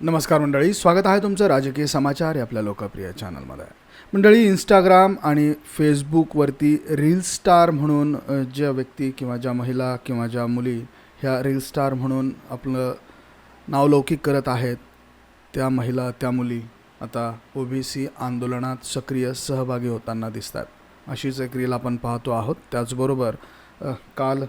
नमस्कार मंडळी स्वागत आहे तुमचं राजकीय समाचार या आपल्या लोकप्रिय चॅनलमध्ये. मंडळी इंस्टाग्राम आणि फेसबुकवरती रील स्टार म्हणून ज्या व्यक्ती किंवा ज्या महिला किंवा ज्या मुली ह्या रील स्टार म्हणून आपलं नावलौकिक करत आहेत त्या महिला त्या मुली आता ओ बी सी आंदोलनात सक्रिय सहभागी होताना दिसतात अशीच एक रील आपण पाहतो आहोत. त्याचबरोबर काल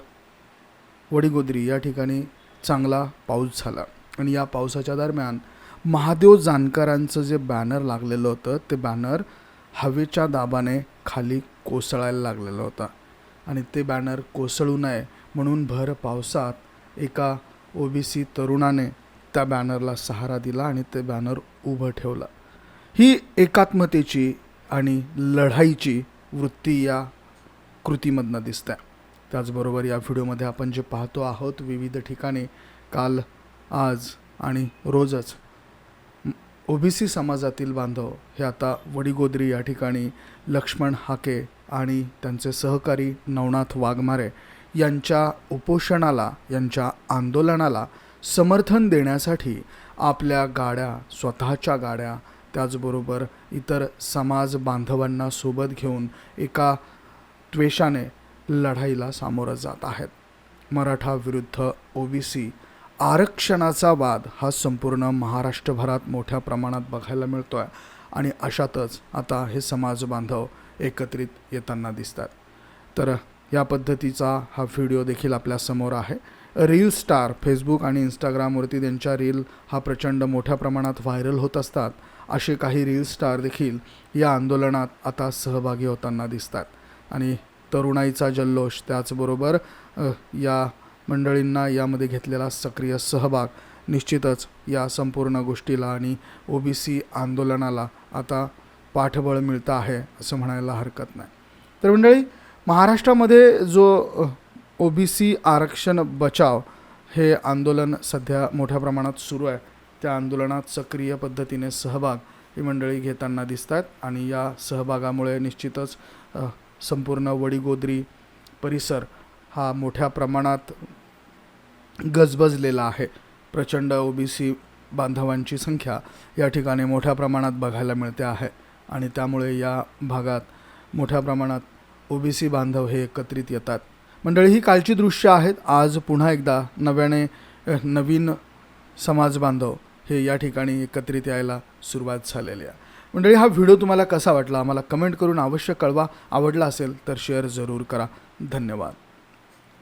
वडीगोद्री या ठिकाणी चांगला पाऊस झाला. आणि या पावसाच्या दरम्यान महादेव जानकरांचं जे बॅनर लागलेलं होतं ते बॅनर हवेच्या दाबाने खाली कोसळायला लागलेलं होतं. आणि ते बॅनर कोसळू नये म्हणून भर पावसात एका ओ बी सी तरुणाने त्या बॅनरला सहारा दिला आणि ते बॅनर उभं ठेवलं. ही एकात्मतेची आणि लढाईची वृत्ती या कृतीमधनं दिसते. त्याचबरोबर या व्हिडिओमध्ये आपण जे पाहतो आहोत विविध ठिकाणी काल आज आणि रोजच. ओबीसी समाजातील बांधव हे आता वडीगोद्री या ठिकाणी लक्ष्मण हाके आणि त्यांचे सहकारी नवनाथ वाघमारे यांच्या उपोषणाला यांच्या आंदोलनाला समर्थन देण्यासाठी आपल्या गाड्या स्वतःच्या गाड्या त्याचबरोबर इतर समाज बांधवांना सोबत घेऊन एका त्वेषाने लढाईला सामोरं जात आहेत. मराठा विरुद्ध ओबीसी आरक्षणाचा वाद हा संपूर्ण महाराष्ट्रभरात मोठ्या प्रमाणात बघायला मिळतो आहे आणि अशातच आता हे समाज बांधव एकत्रित येताना दिसतात. तर या पद्धतीचा हा व्हिडिओ देखील आपल्यासमोर आहे. रील स्टार फेसबुक आणि इंस्टाग्रामवरती त्यांच्या रील हा प्रचंड मोठ्या प्रमाणात व्हायरल होत असतात. असे काही रील स्टार देखील या आंदोलनात आता सहभागी होताना दिसतात. आणि तरुणाईचा जल्लोष त्याचबरोबर या मंडळींना यामध्ये घेतलेला सक्रिय सहभाग निश्चितच या संपूर्ण गोष्टीला आणि ओ बी सी आंदोलनाला आता पाठबळ मिळतं आहे असं म्हणायला हरकत नाही. तर मंडळी महाराष्ट्रामध्ये जो ओ बी सी आरक्षण बचाव हे आंदोलन सध्या मोठ्या प्रमाणात सुरू आहे त्या आंदोलनात सक्रिय पद्धतीने सहभाग ही मंडळी घेताना दिसत आहेत आणि या सहभागामुळे निश्चितच संपूर्ण वडीगोद्री परिसर हा मोठ्या प्रमाणात गजबजलेला आहे. प्रचंड ओबीसी बांधवांची संख्या या ठिकाणी मोठ्या प्रमाणात बघायला मिळते आहे आणि त्यामुळे या भागात मोठ्या प्रमाणात ओबीसी बांधव हे एकत्रित येतात. मंडळी ही कालची दृश्य आहेत. आज पुन्हा एकदा नव्याने नवीन समाज बांधव हे या ठिकाणी एकत्रित यायला सुरुवात झालेली आहे. मंडळी हा व्हिडिओ तुम्हाला कसा वाटला? आम्हाला कमेंट करून अवश्य कळवा. आवडला असेल तर शेअर जरूर करा. धन्यवाद.